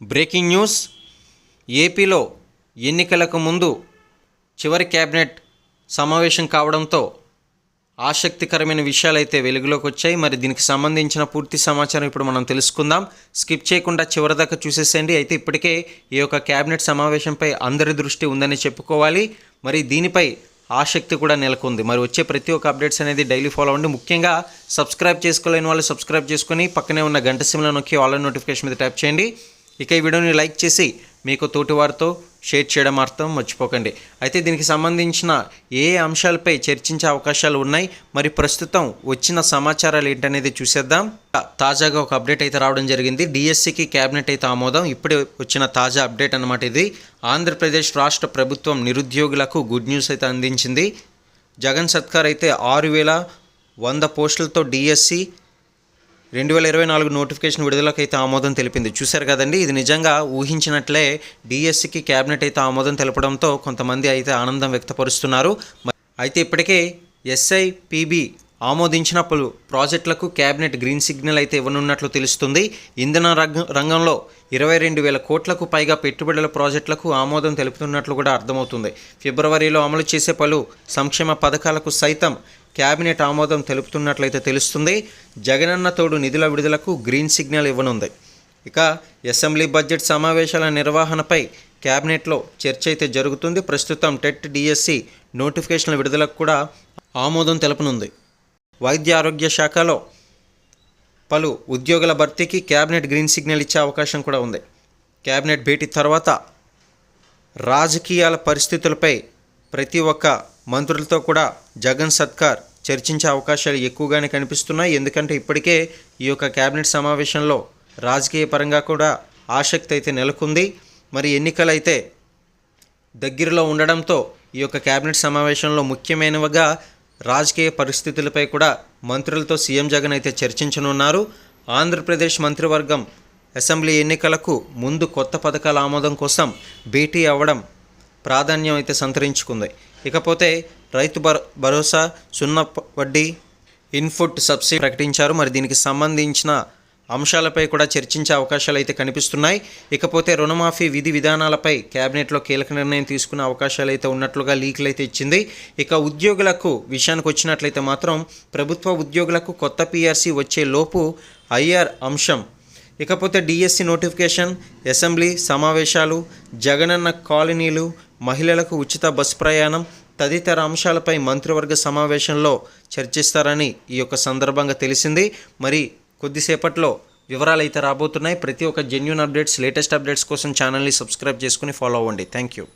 Breaking news. ఏపీలో ఎన్నికలకు ముందు చివరి క్యాబినెట్ సమావేశం కావడంతో ఆసక్తికరమైన విషయాలు అయితే వెలుగులోకి వచ్చాయి. మరి దీనికి సంబంధించిన పూర్తి సమాచారం ఇప్పుడు మనం తెలుసుకుందాం. స్కిప్ చేయకుండా చివరిదాకా చూసేసేయండి. అయితే ఇప్పటికే ఈ యొక్క క్యాబినెట్ సమావేశంపై అందరి దృష్టి ఉందని చెప్పుకోవాలి. మరి దీనిపై ఆసక్తి కూడా నెలకొంది. మరి వచ్చే ప్రతి ఒక్క అప్డేట్స్ అనేది డైలీ ఫాలో అవ్వండి. ముఖ్యంగా సబ్స్క్రైబ్ చేసుకోలేని వాళ్ళు సబ్స్క్రైబ్ చేసుకొని పక్కనే ఉన్న గంట సిమ్లో నొక్కి ఆన్లైన్ నోటిఫికేషన్ మీద ట్యాప్ చేయండి. ఇక ఈ వీడియోని లైక్ చేసి మీకు తోటివారితో షేర్ చేయడం అర్థం మర్చిపోకండి. అయితే దీనికి సంబంధించిన ఏ అంశాలపై చర్చించే అవకాశాలు ఉన్నాయి? మరి ప్రస్తుతం వచ్చిన సమాచారాలు ఏంటనేది చూసేద్దాం. తాజాగా ఒక అప్డేట్ అయితే రావడం జరిగింది. డిఎస్సికి క్యాబినెట్ అయితే ఆమోదం. ఇప్పుడే వచ్చిన తాజా అప్డేట్ అనమాట ఇది. ఆంధ్రప్రదేశ్ రాష్ట్ర ప్రభుత్వం నిరుద్యోగులకు గుడ్ న్యూస్ అయితే అందించింది. జగన్ సత్కార్ అయితే ఆరు వేల వంద పోస్టులతో డిఎస్సి రెండు వేల ఇరవై నాలుగు నోటిఫికేషన్ విడుదలకైతే అయితే ఆమోదం తెలిపింది. చూశారు కదండి ఇది నిజంగా ఊహించినట్లే డిఎస్సికి క్యాబినెట్ అయితే ఆమోదం తెలపడంతో కొంతమంది అయితే ఆనందం వ్యక్తపరుస్తున్నారు. అయితే ఇప్పటికే ఎస్ఐపిబి ఆమోదించిన పలు ప్రాజెక్టులకు క్యాబినెట్ గ్రీన్ సిగ్నల్ అయితే ఇవ్వనున్నట్లు తెలుస్తుంది. ఇంధన రంగ రంగంలో ఇరవై రెండు వేల కోట్లకు పైగా పెట్టుబడుల ప్రాజెక్టులకు ఆమోదం తెలుపుతున్నట్లు కూడా అర్థమవుతుంది. ఫిబ్రవరిలో అమలు చేసే పలు సంక్షేమ పథకాలకు సైతం కేబినెట్ ఆమోదం తెలుపుతున్నట్లయితే తెలుస్తుంది. జగనన్న తోడు నిధుల విడుదలకు గ్రీన్ సిగ్నల్ ఇవ్వనుంది. ఇక అసెంబ్లీ బడ్జెట్ సమావేశాల నిర్వహణపై కేబినెట్లో చర్చ అయితే జరుగుతుంది. ప్రస్తుతం టెట్ డిఎస్సి నోటిఫికేషన్ల విడుదలకు కూడా ఆమోదం తెలుపనుంది. వైద్య ఆరోగ్య శాఖలో పలు ఉద్యోగుల భర్తీకి కేబినెట్ గ్రీన్ సిగ్నల్ ఇచ్చే అవకాశం కూడా ఉంది. కేబినెట్ భేటీ తర్వాత రాజకీయాల పరిస్థితులపై ప్రతి ఒక్క మంత్రులతో కూడా జగన్ సత్కార్ చర్చించే అవకాశాలు ఎక్కువగానే కనిపిస్తున్నాయి. ఎందుకంటే ఇప్పటికే ఈ యొక్క కేబినెట్ సమావేశంలో రాజకీయ పరంగా కూడా ఆసక్తి అయితే నెలకొంది. మరి ఎన్నికలైతే దగ్గరలో ఉండడంతో ఈ యొక్క కేబినెట్ సమావేశంలో ముఖ్యమైనవిగా రాజకీయ పరిస్థితులపై కూడా మంత్రులతో సీఎం జగన్ అయితే చర్చించనున్నారు. ఆంధ్రప్రదేశ్ మంత్రివర్గం అసెంబ్లీ ఎన్నికలకు ముందు కొత్త పథకాల ఆమోదం కోసం భేటీ అవ్వడం ప్రాధాన్యం అయితే సంతరించుకుంది. ఇకపోతే రైతు భర భరోసా సున్నా వడ్డీ ఇన్పుట్ సబ్సిడీ ప్రకటించారు. మరి దీనికి సంబంధించిన అంశాలపై కూడా చర్చించే అవకాశాలు అయితే కనిపిస్తున్నాయి. ఇకపోతే రుణమాఫీ విధి విధానాలపై కేబినెట్లో కీలక నిర్ణయం తీసుకునే అవకాశాలు అయితే ఉన్నట్లుగా లీకులు అయితే ఇచ్చింది. ఇక ఉద్యోగులకు విషయానికి వచ్చినట్లయితే మాత్రం ప్రభుత్వ ఉద్యోగులకు కొత్త పిఆర్సీ వచ్చే లోపు ఐఆర్ అంశం. ఇకపోతే డిఎస్సి నోటిఫికేషన్ అసెంబ్లీ సమావేశాలు జగనన్న కాలనీలు మహిళలకు ఉచిత బస్ ప్రయాణం తదితర అంశాలపై మంత్రివర్గ సమావేశంలో చర్చిస్తారని ఈ యొక్క సందర్భంగా తెలిసింది. మరి కొద్దిసేపట్లో వివరాలు అయితే రాబోతున్నాయి. ప్రతి ఒక్క జెన్యున్ అప్డేట్స్ లేటెస్ట్ అప్డేట్స్ కోసం ఛానల్ని సబ్స్క్రైబ్ చేసుకుని ఫాలో అవ్వండి. Thank you